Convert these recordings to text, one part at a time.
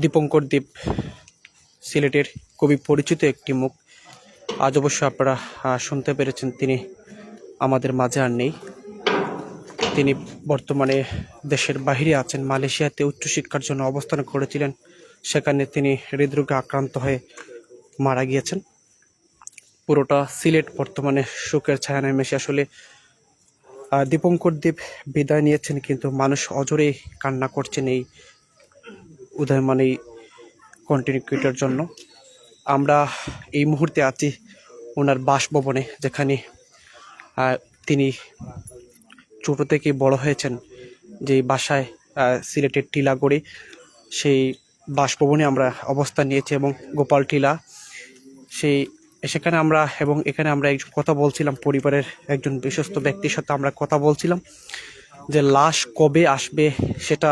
দীপঙ্কর দ্বীপ সিলেটের খুবই পরিচিত একটি মুখ। আজ অবশ্য আপনারা শুনতে পেরেছেন তিনি আমাদের মাঝে আর নেই। তিনি বর্তমানে দেশের বাইরে আছেন, মালয়েশিয়াতে উচ্চশিক্ষার জন্য অবস্থান করেছিলেন। সেখানে তিনি হৃদরোগে আক্রান্ত হয়ে মারা গিয়েছেন। পুরোটা সিলেট বর্তমানে শোকের ছায়া নেমে এসে আসলে দীপঙ্কর দ্বীপ বিদায় নিয়েছেন, কিন্তু মানুষ অজরেই কান্না করছেন এই উদয়মান এই কন্টেন্ট ক্রিয়েটার জন্য। আমরা এই মুহূর্তে আছি ওনার বাসভবনে যেখানে তিনি ছোটো থেকে বড় হয়েছেন। যে বাসায় আহ, টিলা টিলাগড়ে সেই বাসভবনে আমরা অবস্থান নিয়েছি এবং গোপাল টিলা সেই সেখানে আমরা এবং এখানে আমরা একজন কথা বলছিলাম পরিবারের একজন বিশ্বস্ত ব্যক্তির সাথে আমরা কথা বলছিলাম যে লাশ কবে আসবে সেটা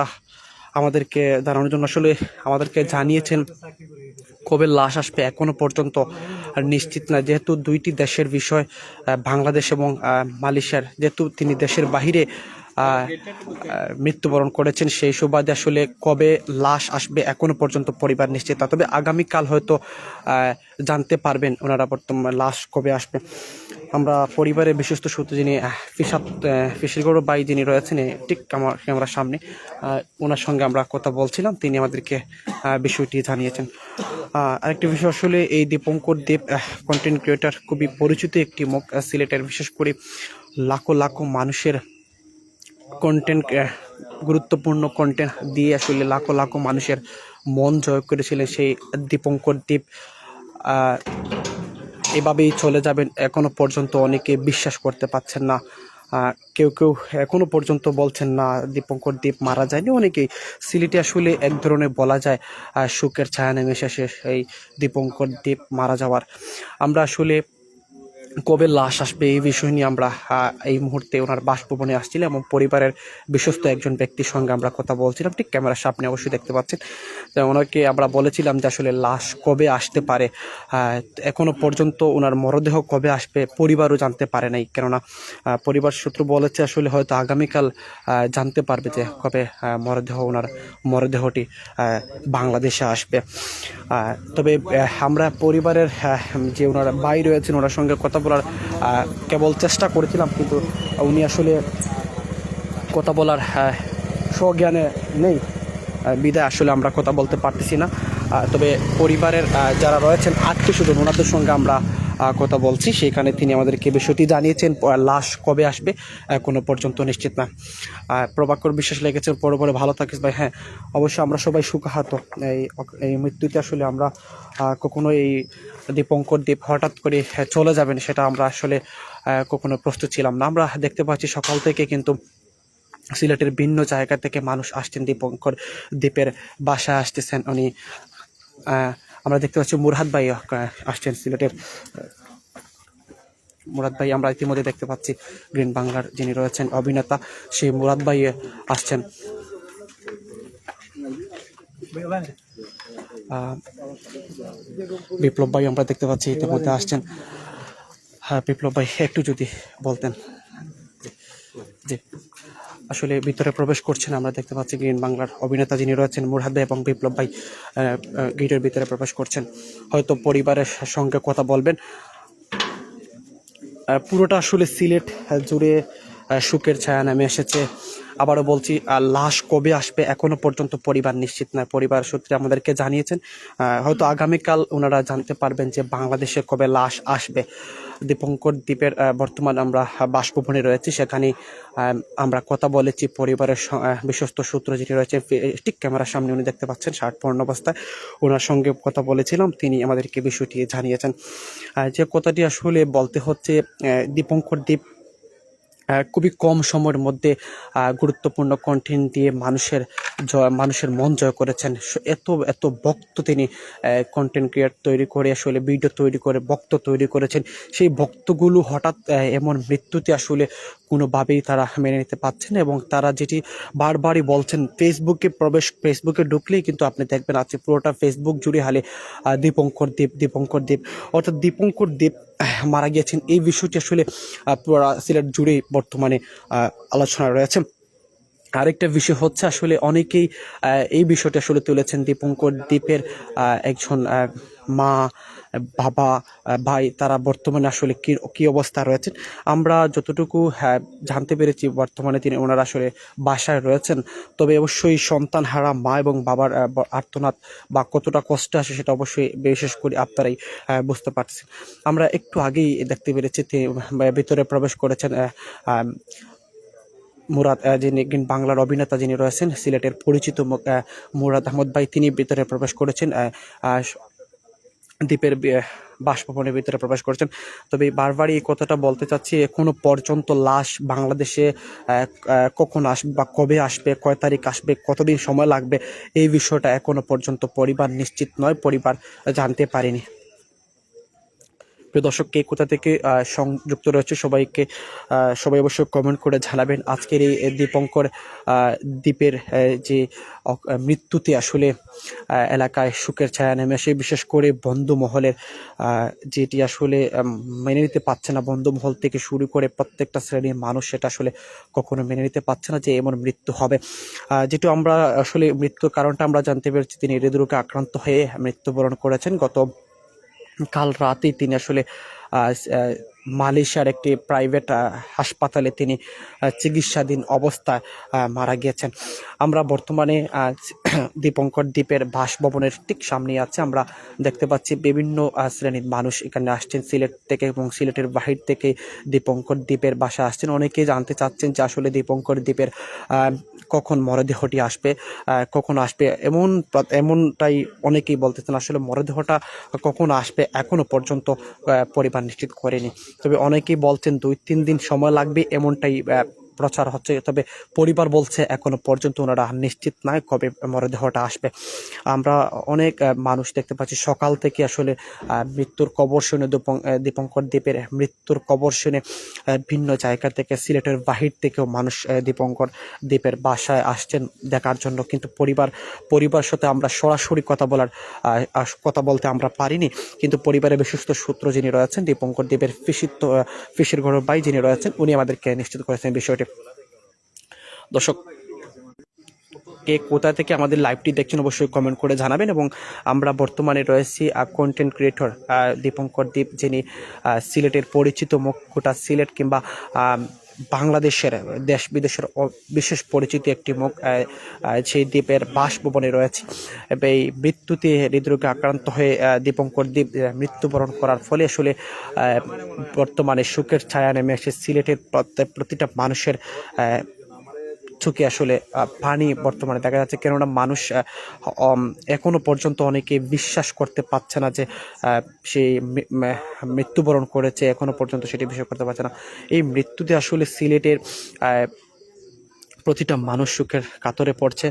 আমাদেরকে দাঁড়ানোর জন্য আসলে আমাদেরকে জানিয়েছেন কবে লাশ আসবে এখনও পর্যন্ত। নিশ্চিত না, যেহেতু দুইটি দেশের বিষয় বাংলাদেশ এবং মালয়েশিয়ার, যেহেতু তিনি দেশের বাহিরে মৃত্যুবরণ করেছেন, সেই সুবাদে আসলে কবে লাশ আসবে এখনও পর্যন্ত পরিবার নিশ্চিত তবে আগামীকাল হয়তো জানতে পারবেন ওনারা বর্তমান লাশ কবে আসবে। আমরা পরিবারের বিশ্বস্ত সূত্র যিনি আহ, ফিসাত ফিশিরগড় বাই যিনি রয়েছেন ঠিক আমার ক্যামেরার সামনে ওনার সঙ্গে আমরা কথা বলছিলাম তিনি আমাদেরকে বিষয়টি জানিয়েছেন। আরেকটি বিষয় আসলে এই দীপঙ্কর দেব কন্টেন্ট ক্রিয়েটার খুবই পরিচিত একটি মুখ সিলেটের বিশেষ করে লাখো লাখো মানুষের কন্টেন্ট গুরুত্বপূর্ণ কন্টেন্ট দিয়ে আসলে লাখো লাখো মানুষের মন জয় করেছিলেন সেই দীপঙ্কর দ্বীপ এভাবেই চলে যাবেন। এখনও পর্যন্ত অনেকে বিশ্বাস করতে পারছেন না। কেউ কেউ এখনও পর্যন্ত বলছেন না, দীপঙ্কর দ্বীপ মারা যায়নি। অনেকেই সিলেটে আসলে এক ধরনের বলা যায় শোকের ছায়া নেমে এসেছে এই দীপঙ্কর দ্বীপ মারা যাওয়ার। আমরা আসলে কবে লাশ আসবে এই বিষয় নিয়ে আমরা এই মুহূর্তে ওনার বাসভবনে আসছিলাম এবং পরিবারের বিশ্বস্ত একজন ব্যক্তির সঙ্গে আমরা কথা বলছিলাম। ঠিক ক্যামেরার সামনে অবশ্যই দেখতে পাচ্ছেন। তো ওনাকে আমরা বলেছিলাম যে আসলে লাশ কবে আসতে পারে। আহ, এখনও পর্যন্ত ওনার মরদেহ কবে আসবে পরিবারও জানতে পারে নাই। কেননা পরিবার সূত্র বলেছে আসলে হয়তো আগামীকাল জানতে পারবে যে কবে মরদেহ ওনার মরদেহটি বাংলাদেশে আসবে। তবে আমরা পরিবারের যে ওনারা ভাই রয়েছেন ওনার সঙ্গে কথা বলার কেবল চেষ্টা করেছিলাম, কিন্তু উনি আসলে কথা বলার স্বজ্ঞানে নেই। বিদায় আসলে আমরা কথা বলতে পারতেছি না। তবে পরিবারের যারা রয়েছেন আত্মীয় স্বজন ওনাদের সঙ্গে আমরা কথা বলছি। সেখানে তিনি আমাদেরকে বিষয়টি জানিয়েছেন লাশ কবে আসবে কোনো পর্যন্ত নিশ্চিত না। প্রভাকর বিশ্বাস লেগেছে পরে পরে ভালো থাকিস ভাই। হ্যাঁ অবশ্যই আমরা সবাই সুখাহত। এই এই মৃত্যুতে আসলে আমরা কখনো এই দীপঙ্কর দ্বীপ হঠাৎ করে চলে যাবেন সেটা আমরা আসলে কখনো প্রস্তুত ছিলাম না। আমরা দেখতে পাচ্ছি সকাল থেকে কিন্তু সিলেটের ভিন্ন জায়গা থেকে মানুষ আসছেন। দীপঙ্কর দ্বীপের বাসায় আসতেছেন উনি। আমরা দেখতে পাচ্ছি মুরহাদ ভাই আসছেন সিলেটের। মুরাদ ভাই, আমরা ইতিমধ্যে দেখতে পাচ্ছি গ্রিন বাংলার যিনি রয়েছেন, অভিনেতা, সেই মুরাদ ভাই আসছেন। বিপ্লব ভাই, আমরা দেখতে পাচ্ছি ইতিমধ্যে আসছেন। হ্যাঁ বিপ্লব ভাই, একটু যদি বলতেন। জি। আসলে ভিতরে প্রবেশ করছেন, আমরা দেখতে পাচ্ছি গ্রিন বাংলার অভিনেতা যিনি রয়েছেন মুরহাদ এবং বিপ্লব ভাই গেটের ভিতরে প্রবেশ করছেন। হয়তো পরিবারের সঙ্গে কথা বলবেন। পুরোটা আসলে সিলেট জুড়ে শোকের ছায়া নামে এসেছে। আবারও বলছি লাশ কবে আসবে এখনও পর্যন্ত পরিবার নিশ্চিত নয়। পরিবার সূত্রে আমাদেরকে জানিয়েছেন হয়তো আগামীকাল ওনারা জানতে পারবেন যে বাংলাদেশে কবে লাশ আসবে। দীপঙ্কর দ্বীপের বর্তমান আমরা বাসভবনে রয়েছি। সেখানে আমরা কথা বলেছি পরিবারের বিশ্বস্ত সূত্র যেটি রয়েছে, ফে- ঠিক ক্যামেরার সামনে উনি দেখতে পাচ্ছেন শার্ট পূর্ণ অবস্থায়। ওনার সঙ্গে কথা বলেছিলাম, তিনি আমাদেরকে বিষয়টি জানিয়েছেন। যে কথাটি আসলে বলতে হচ্ছে দীপঙ্কর দ্বীপ খুবই কম সময়ের মধ্যে গুরুত্বপূর্ণ কন্টেন্ট দিয়ে মানুষের জয় মানুষের মন জয় করেছেন। এত এত বক্ত তিনি কন্টেন্ট ক্রিয়েট তৈরি করে আসলে ভিডিও তৈরি করে বক্ত তৈরি করেছেন। সেই বক্তগুলো হঠাৎ এমন মৃত্যুতে আসলে কোনোভাবেই তারা মেনে নিতে পারছেন এবং তারা যেটি বারবারই বলছেন ফেসবুকে প্রবেশ ফেসবুকে ঢুকলেই কিন্তু আপনি দেখবেন আছে পুরোটা ফেসবুক জুড়ে হালে দীপঙ্কর দ্বীপ দীপঙ্কর দ্বীপ অর্থাৎ দীপঙ্কর আহ, মারা গিয়েছেন। এই বিষয়টি আসলে সিলেট জুড়েই বর্তমানে আলোচনা রয়েছে। আরেকটা বিষয় হচ্ছে আসলে অনেকেই এই বিষয়টা আসলে তুলেছেন দীপঙ্কর দ্বীপের একজন মা বাবা ভাই, তারা বর্তমানে আসলে কী কী অবস্থা রয়েছেন? আমরা যতটুকু হ্যাঁ জানতে পেরেছি বর্তমানে তিনি ওনারা আসলে বাসায় রয়েছেন। তবে অবশ্যই সন্তান হারা মা এবং বাবার আর্তনাদ বা কতটা কষ্ট আসে সেটা অবশ্যই বিশেষ করে আপনারাই বুঝতে পারছেন আমরা একটু আগেই দেখতে পেরেছি তিনি ভিতরে প্রবেশ করেছেন মুরাদ যিনি বাংলার অভিনেতা যিনি রয়েছেন, সিলেটের পরিচিত মুরাদ আহমদ ভাই, তিনি ভিতরে প্রবেশ করেছেন দ্বীপের বাসভবনের ভিতরে প্রবেশ করেছেন। তবে বারবারই এই কথাটা বলতে চাচ্ছি, এখনও পর্যন্ত লাশ বাংলাদেশে কখন আসবে বা কবে আসবে, কয় তারিখ আসবে, কতদিন সময় লাগবে, এই বিষয়টা এখনও পর্যন্ত পরিবার নিশ্চিত নয়, পরিবার জানতে পারেনি। প্রিয় দর্শক, কে কোথা থেকে সংযুক্ত রয়েছে সবাইকে সবাই অবশ্যই কমেন্ট করে জানাবেন। আজকের এই দীপঙ্কর দ্বীপের যে মৃত্যুতে আসলে এলাকায় সুখের ছায়া নেমে আসে। বিশেষ করে বন্ধু মহলের যেটি আসলে মেনে নিতে পারছে না বন্ধু মহল থেকে শুরু করে প্রত্যেকটা শ্রেণির মানুষ সেটা আসলে কখনো মেনে নিতে পারছে না যে এমন মৃত্যু হবে। যেহেতু আমরা আসলে মৃত্যুর কারণটা আমরা জানতে পেরেছি, তিনি হৃদরোগে আক্রান্ত হয়ে মৃত্যুবরণ করেছেন। গত কাল রাতেই তিনি আসলে মালয়েশিয়ার একটি প্রাইভেট হাসপাতালে তিনি চিকিৎসাধীন অবস্থায় মারা গিয়েছেন। আমরা বর্তমানে দীপঙ্কর দ্বীপের বাসভবনের ঠিক সামনে আছে। আমরা দেখতে পাচ্ছি বিভিন্ন শ্রেণির মানুষ এখানে আসছেন সিলেট থেকে এবং সিলেটের বাহির থেকে দীপঙ্কর দ্বীপের বাসা আসছেন। অনেকেই জানতে চাচ্ছেন যে আসলে দীপঙ্কর দ্বীপের কখন মরদেহটি আসবে কখন আসবে এমন এমনটাই অনেকেই বলতেছেন আসলে মরদেহটা কখন আসবে এখনও পর্যন্ত পরিবার নিশ্চিত করেনি। তবে অনেকেই বলছেন দুই তিন দিন সময় লাগবে এমনটাই প্রচার হচ্ছে। তবে পরিবার বলছে, এখনও পর্যন্ত ওনারা নিশ্চিত নয় কবে মরদেহটা আসবে। আমরা অনেক মানুষ দেখতে পাচ্ছি, সকাল থেকে আসলে মৃত্যুর কবর শুনে দীপং- দীপঙ্কর দ্বীপের মৃত্যুর কবর শুনে ভিন্ন জায়গা থেকে, সিলেটের বাহির থেকেও মানুষ দীপঙ্কর দ্বীপের বাসায় আসছেন দেখার জন্য। কিন্তু পরিবার পরিবার সাথে আমরা সরাসরি কথা বলার কথা বলতে আমরা পারিনি। কিন্তু পরিবারের বিশ্বস্ত সূত্র যিনি রয়েছেন, দীপঙ্কর দেবের ফিসিত ফিসির ঘর ভাই যিনি রয়েছেন, উনি আমাদেরকে নিশ্চিত করেছেন বিষয়টি। দর্শক, কে কোথা থেকে আমাদের লাইভটি দেখছেন অবশ্যই কমেন্ট করে জানাবেন এবং আমরা বর্তমানে রয়েছি কন্টেন্ট ক্রিয়েটর দীপঙ্কর দীপ যিনি সিলেটের পরিচিত মুখ গোটা সিলেট কিংবা বাংলাদেশের দেশ বিদেশের বিশেষ পরিচিতি একটি মুখ সেই দ্বীপের বাসভবনে রয়েছে। এই মৃত্যুতে হৃদরোগে আক্রান্ত হয়ে দীপঙ্কর দ্বীপ মৃত্যুবরণ করার ফলে আসলে বর্তমানে সুখের ছায়া নেমে এসে সিলেটের প্রতিটা মানুষের চোখে আসলে পানি বর্তমানে দেখা যাচ্ছে। কেননা মানুষ এখনও এখনও পর্যন্ত অনেকে বিশ্বাস করতে পারছে না যে সেই মৃত্যুবরণ করেছে, এখনও পর্যন্ত সেটি বিশ্বাস করতে পারছে না। এই মৃত্যুতে আসলে সিলেটের প্রতিটা মানুষ সুখের কাতরে পড়ছে।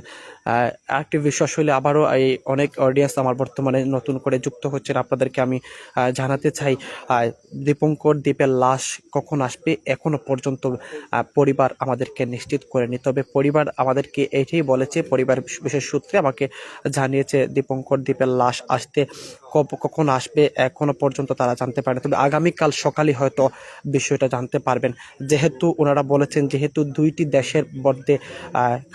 আরেকটি বিশ্বাস আসলে আবারও এই অনেক অডিয়েন্স আমার বর্তমানে নতুন করে যুক্ত হচ্ছেন। আপনাদেরকে আমি জানাতে চাই দীপঙ্কর দ্বীপের লাশ কখন আসবে? এখনও পর্যন্ত পরিবার আমাদেরকে নিশ্চিত করেনি। তবে পরিবার আমাদেরকে এটাই বলেছে, পরিবার বিশেষ সূত্রে আমাকে জানিয়েছে দীপঙ্কর দ্বীপের লাশ আসতে কখন আসবে এখনও পর্যন্ত তারা জানতে পারে তবে আগামীকাল সকালে হয়তো বিষয়টা জানতে পারবেন। যেহেতু ওনারা বলেছেন, যেহেতু দুইটি দেশের মধ্যে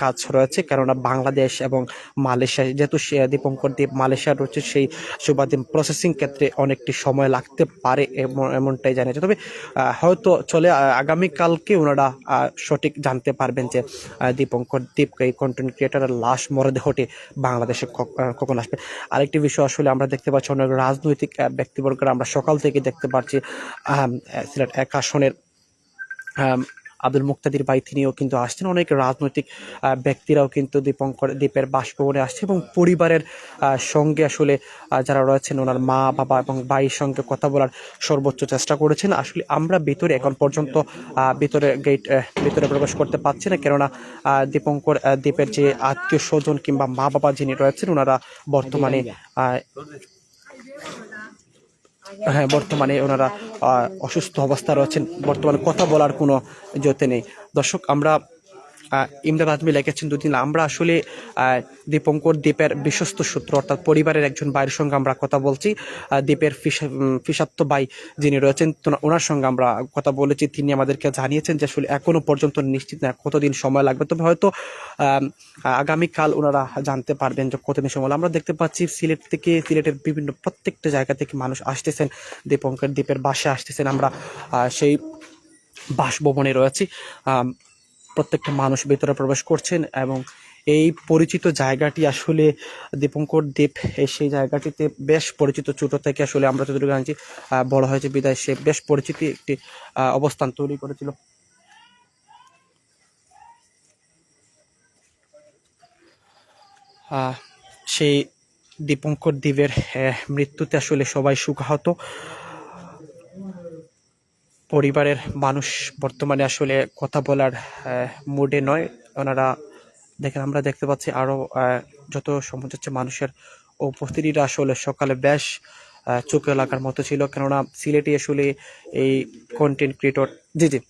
কাজ রয়েছে, কেননা বাংলাদেশ এবং মালয়েশিয়া, যেহেতু দীপঙ্কর দ্বীপ মালয়েশিয়া রয়েছে, সেই সুবাদে প্রসেসিং ক্ষেত্রে অনেকটি সময় লাগতে পারে এমন- এমনটাই জানিয়েছে। তবে হয়তো চলে আগামীকালকে ওনারা সঠিক জানতে পারবেন যে দীপঙ্কর দীপ এই কন্টেন্ট ক্রিয়েটারের লাশ মরদেহটি বাংলাদেশে কখন আসবে? আরেকটি বিষয় আসলে আমরা দেখতে পাচ্ছি, অনেক রাজনৈতিক ব্যক্তিবর্গরা আমরা সকাল থেকে দেখতে পাচ্ছি সিলেট এক আসনের আব্দুল মুক্তাদির ভাই তিনিও কিন্তু আসছেন। অনেক রাজনৈতিক ব্যক্তিরাও কিন্তু দীপঙ্কর দ্বীপের বাসভবনে আসছে এবং পরিবারের সঙ্গে আসলে যারা রয়েছেন ওনার মা বাবা এবং ভাইয়ের সঙ্গে কথা বলার সর্বোচ্চ চেষ্টা করেছেন। আসলে আমরা ভিতরে এখন পর্যন্ত আহ, ভিতরে গেট ভিতরে প্রবেশ করতে পারছি না। কেননা দীপঙ্কর দ্বীপের যে আত্মীয় স্বজন কিংবা মা বাবা যিনি রয়েছেন ওনারা বর্তমানে আহ, হ্যাঁ বর্তমানে ওনারা অসুস্থ অবস্থা রয়েছেন। বর্তমানে কথা বলার কোনো জোতে নেই। দর্শক আমরা ইমদাদ আজমি লিখেছেন দুদিন। আমরা আসলে দীপঙ্কর দ্বীপের বিশ্বস্ত সূত্র, অর্থাৎ পরিবারের একজন ভাইয়ের সঙ্গে আমরা কথা বলছি। দ্বীপের ফিসাত্ত ভাই যিনি রয়েছেন ওনার সঙ্গে আমরা কথা বলেছি। তিনি আমাদেরকে জানিয়েছেন যে আসলে এখনও পর্যন্ত নিশ্চিত না কতদিন সময় লাগবে। তবে হয়তো আগামীকাল ওনারা জানতে পারবেন যে কতদিন সময় আমরা দেখতে পাচ্ছি সিলেট থেকে, সিলেটের বিভিন্ন প্রত্যেকটা জায়গা থেকে মানুষ আসতেছেন। দীপঙ্কর দ্বীপের বাসে আসতেছেন। আমরা সেই বাসভবনে রয়েছি। প্রত্যেকটা মানুষ ভেতরে প্রবেশ করছেন এবং এই পরিচিত জায়গাটি আসলে দীপঙ্কর দ্বীপ সেই জায়গাটিতে বেশ পরিচিত, ছোট থেকে আসলে আমরা যতটুকু জানছি বড় হয়েছে বিদায়, সে বেশ পরিচিতি একটি অবস্থান তৈরি করেছিল। সেই দীপঙ্কর দ্বীপের মৃত্যুতে আসলে সবাই সুখাহত। পরিবারের মানুষ বর্তমানে আসলে কথা বলার মুডে নয়। ওনারা দেখেন আমরা দেখতে পাচ্ছি আরও যত সমাজ হচ্ছে মানুষের উপস্থিতিটা আসলে সকালে বেশ চোখে লাগার মতো ছিল। কেননা সিলেটে আসলে এই কন্টেন্ট ক্রিয়েটর জি জি।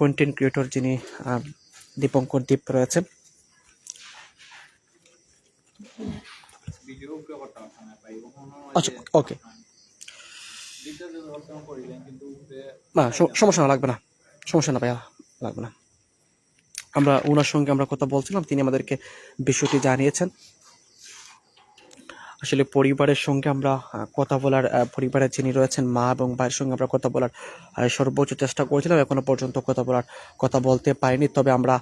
কন্টেন্ট ক্রিয়েটর যিনি দীপঙ্কর দ্বীপ রয়েছেন আচ্ছা ওকে না সমস্যা লাগবে না। সমস্যা না ভাইয়া, লাগবে না। আমরা ওনার সঙ্গে আমরা কথা বলছিলাম, তিনি আমাদেরকে বিষয়টি জানিয়েছেন। আসলে পরিবারের সঙ্গে আমরা কথা বলার পরিবারের যিনি রয়েছেন, মা এবং ভাইয়ের সঙ্গে আমরা কথা বলার সর্বোচ্চ চেষ্টা করেছিলাম। এখনও পর্যন্ত কথা বলার, কথা বলতে পারিনি। তবে আমরা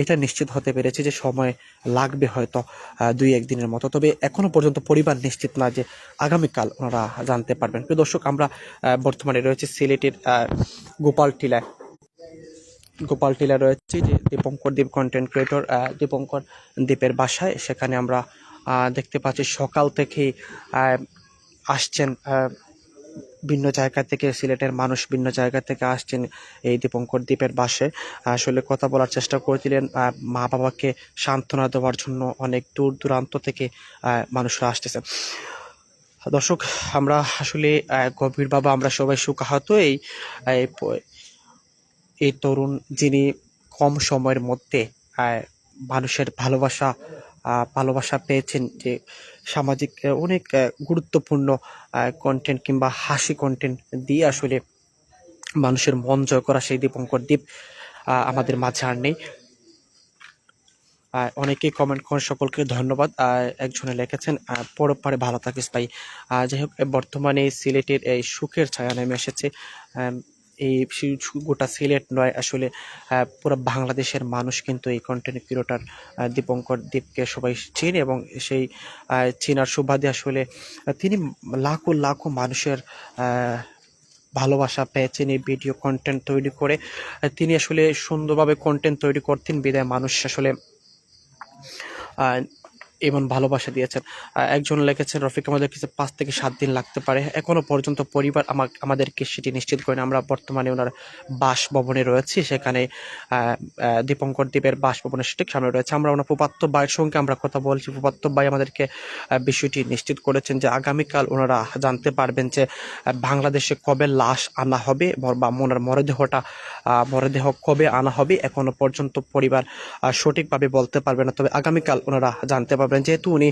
এটা নিশ্চিত হতে পেরেছি যে সময় লাগবে হয়তো দুই একদিনের মতো। তবে এখনও পর্যন্ত পরিবার নিশ্চিত না যে আগামীকাল ওনারা জানতে পারবেন। প্রিয় দর্শক, আমরা বর্তমানে রয়েছে সিলেটের গোপাল টিলায়। গোপাল টিলা রয়েছে যে দীপঙ্কর দ্বীপ কন্টেন্ট ক্রিয়েটর দীপঙ্কর দ্বীপের বাসায়। সেখানে আমরা দেখতে পাচ্ছি সকাল থেকেই আসছেন ভিন্ন জায়গা থেকে সিলেটের মানুষ ভিন্ন জায়গা থেকে আসছেন এই দীপঙ্কর দ্বীপের বাসে আসলে কথা বলার চেষ্টা করেছিলেন মা বাবাকে সান্ত্বনা দেওয়ার জন্য অনেক দূর দূরান্ত থেকে মানুষরা আসতেছেন দর্শক আমরা আসলে আহ, গভীরভাবে আমরা সবাই সুখাহত এই এই তরুণ যিনি কম সময়ের মধ্যে মানুষের ভালোবাসা ভালোবাসা পেয়েছেন যে সামাজিক অনেক গুরুত্বপূর্ণ কন্টেন্ট কিংবা হাসি কন্টেন্ট দিয়ে আসলে মানুষের মন জয় করা সেই দীপঙ্কর দ্বীপ আমাদের মাঝে আর নেই। অনেকেই কমেন্ট করেন সকলকে ধন্যবাদ। একজনে লিখেছেন আহ, পরব পারে ভালো থাকিস ভাই যাই হোক বর্তমানে সিলেটের এই সুখের ছায়া নেমে এসেছে। এই গোটা সিলেট নয়, আসলে পুরো বাংলাদেশের মানুষ কিন্তু এই কন্টেন্ট ক্রিয়েটার দীপঙ্কর দীপকে সবাই চেনে এবং সেই চেনার সুবাদে আসলে তিনি লাখো লাখো মানুষের ভালোবাসা পেয়েছেন এই ভিডিও কন্টেন্ট তৈরি করে। তিনি আসলে সুন্দরভাবে কন্টেন্ট তৈরি করতেন। বিদায়, মানুষ আসলে এমন ভালোবাসা দিয়েছেন। একজন লিখেছেন, রফিক আমাদের কাছে পাঁচ থেকে সাত দিন লাগতে পারে। এখনও পর্যন্ত পরিবার আমা- আমাদেরকে সেটি নিশ্চিত করেন আমরা বর্তমানে ওনার বাসভবনে রয়েছি। সেখানে দীপঙ্কর দ্বীপের বাসভবনের ঠিক সামনে রয়েছে। আমরা ওনার ফুপাত্ত ভাইয়ের সঙ্গে আমরা কথা বলছি। ফুপাত্ত ভাই আমাদেরকে বিষয়টি নিশ্চিত করেছেন যে আগামীকাল ওনারা জানতে পারবেন যে বাংলাদেশে কবে লাশ আনা হবে বা ওনার মরদেহটা মরদেহ কবে আনা হবে এখনও পর্যন্ত পরিবার সঠিকভাবে বলতে পারবে না। তবে আগামীকাল ওনারা জানতে পারবেন যেহেতু উনি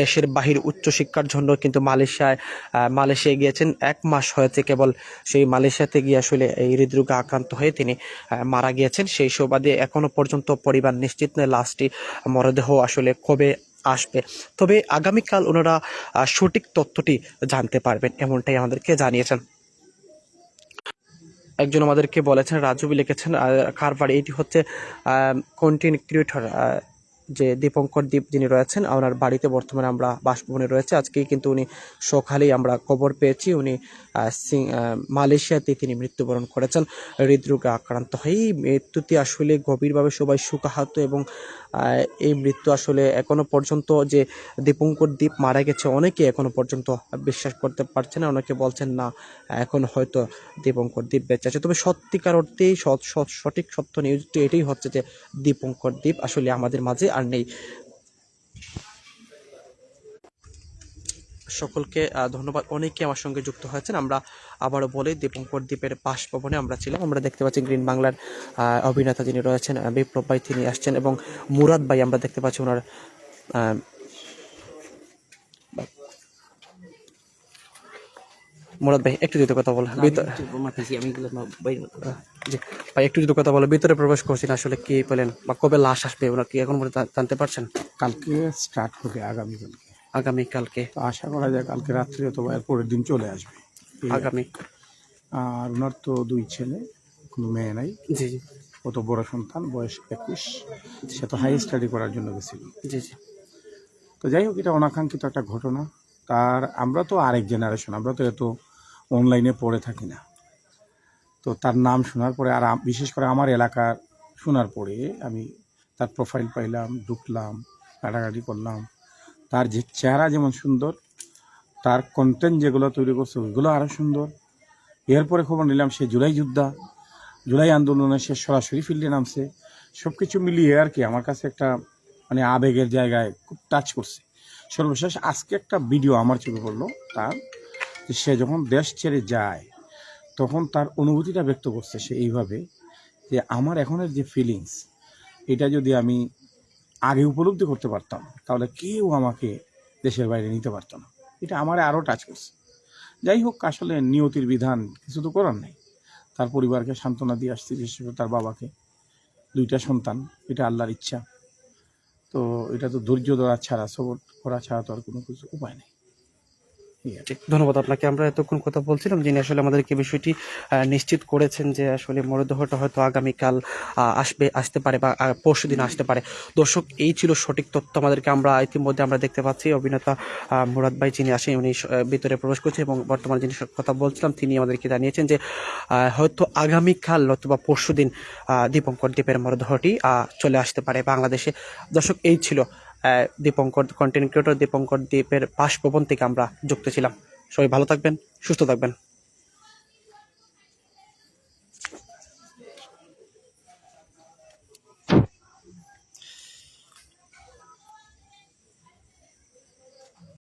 দেশের বাহির উচ্চশিক্ষার জন্য কিন্তু মালয়েশিয়ায় মালয়েশিয়ায় গিয়েছেন, এক মাস হয়েছে কেবল সেই মালয়েশিয়াতে গিয়ে আসলে এই হৃদরোগে আক্রান্ত হয়ে তিনি মারা গিয়েছেন। সেই সুবাদে এখনও পর্যন্ত পরিবার নিশ্চিত নয় লাশটি মরদেহ আসলে কবে আসবে। তবে আগামীকাল ওনারা সঠিক তথ্যটি জানতে পারবেন, এমনটাই আমাদেরকে জানিয়েছেন। একজন আমাদেরকে বলেছেন রাজুবি লিখেছেন কারবার কার এটি হচ্ছে কন্টেন্ট ক্রিয়েটর যে দীপঙ্কর দ্বীপ যিনি রয়েছেন, ওনার বাড়িতে বর্তমানে আমরা বাসভবনে রয়েছে। আজকেই কিন্তু উনি সকালেই আমরা খবর পেয়েছি। উনি মালয়েশিয়াতে তিনি মৃত্যুবরণ করেছেন। হৃদরোগে আক্রান্ত হয়ে। এই মৃত্যুতে আসলে গভীরভাবে সবাই সুখাহত এবং এই মৃত্যু আসলে এখনও পর্যন্ত যে দীপঙ্কর দ্বীপ মারা গেছে, অনেকে এখনও পর্যন্ত বিশ্বাস করতে পারছে না। অনেকে বলছেন, না, এখন হয়তো দীপঙ্কর দ্বীপ বেঁচে আছে। তবে সত্যিকার সৎ- সঠিক সত্য নিউজটি এটাই হচ্ছে যে দীপঙ্কর দ্বীপ আসলে আমাদের মাঝে আর নেই। সকলকে আহ, ধন্যবাদ। অনেকে আমার সঙ্গে যুক্ত হয়েছেন। আমরা আবারও বলি দীপঙ্কর দ্বীপের বাসভবনে আমরা ছিলাম। আমরা দেখতে পাচ্ছি গ্রিন বাংলার আহ, অভিনেতা যিনি রয়েছেন বিপ্লব ভাই তিনি আসছেন এবং মুরাদ ভাই আমরা দেখতে পাচ্ছি ওনার আহ, মুরাদ ভাই একটু যদি কথা বল ভিতর জি। ভাই একটু যদি কথা বলো ভিতরে প্রবেশ করছেন আসলে কি পেলেন বা কবে লাশ আসবে? ওরা কি এখন জানতে পারছেন? কালকে স্টার্ট হবে আগামীকালকে। আগামী কালকে তো আশা করা যায় কালকে রাত্রে অথবা এর পরের দিন চলে আসবে। এই আর- আগামী। আর ওনার তো দুই ছেলে কোনো মেয়ে নাই। জি জি। অত বড় সন্তান বয়স একুশ। সে তো হাই স্টাডি করার জন্য গেছিল। জি জি। তো যাই হোক এটা অনাকাঙ্ক্ষিত একটা ঘটনা। তার আমরা তো আরেক জেনারেশন আমরা তো এত অনলাইনে পড়ে থাকি না। তো তার নাম শোনার পরে আর আম- বিশেষ করে আমার এলাকার শোনার পরে আমি তার প্রোফাইল পাইলাম ঢুকলাম কাটাকাটি করলাম। তার যে চেহারা যেমন সুন্দর, তার কন্টেন্ট যেগুলো তৈরি করছে, ওইগুলো আরও সুন্দর। এরপরে খবর নিলাম, সে জুলাই যোদ্ধা। জুলাই আন্দোলনে সে সরাসরি ফিল্ডে নামছে। সব কিছু মিলিয়ে আর কি আমার কাছে একটা মানে আবেগের জায়গায় খুব টাচ করছে। সর্বশেষ আজকে একটা ভিডিও আমার চোখে পড়ল, তার সে যখন দেশ ছেড়ে যায়, তখন তার অনুভূতিটা ব্যক্ত করছে সে এইভাবে যে আমার এখনের যে ফিলিংস এটা যদি আমি আগে উপলব্ধি করতে পারতাম, তাহলে কেউ আমাকে দেশের বাইরে নিতে পারতো না। এটা আমার আরও টাচ করছে। যাই হোক, আসলে নিয়তির বিধান কিছু তো করার নেই। তার পরিবারকে সান্ত্বনা দিয়ে আসছি, বিশেষ করে তার বাবাকে। দুইটা সন্তান, এটা আল্লাহর ইচ্ছা। তো এটা তো ধৈর্য ধরা ছাড়া, সবর করা ছাড়া তো আর কোনো কিছু উপায় নেই। ধন্যবাদ আপনাকে। আমরা এতক্ষণ কথা বলছিলাম যিনি আসলে আমাদেরকে বিষয়টি নিশ্চিত করেছেন যে আসলে মরদেহটা হয়তো আগামীকাল আসবে, আসতে পারে বা পরশু দিন আসতে পারে। দর্শক, এই ছিল সঠিক তথ্য আমাদেরকে আমরা ইতিমধ্যে আমরা দেখতে পাচ্ছি। অভিনেতা মুরাদ ভাই যিনি আসেন, উনি ভিতরে প্রবেশ করছেন এবং বর্তমানে যিনি কথা বলছিলাম, তিনি আমাদেরকে জানিয়েছেন যে হয়তো আগামীকাল অথবা পরশু দিন দীপঙ্কর দ্বীপের মরদেহটি চলে আসতে পারে বাংলাদেশে। দর্শক, এই ছিল দীপঙ্কর কন্টেন্ট ক্রিয়েটর দীপঙ্কর দ্বীপের পাশ বাসভবন থেকে আমরা যুক্ত ছিলাম। সবাই ভালো থাকবেন, সুস্থ থাকবেন।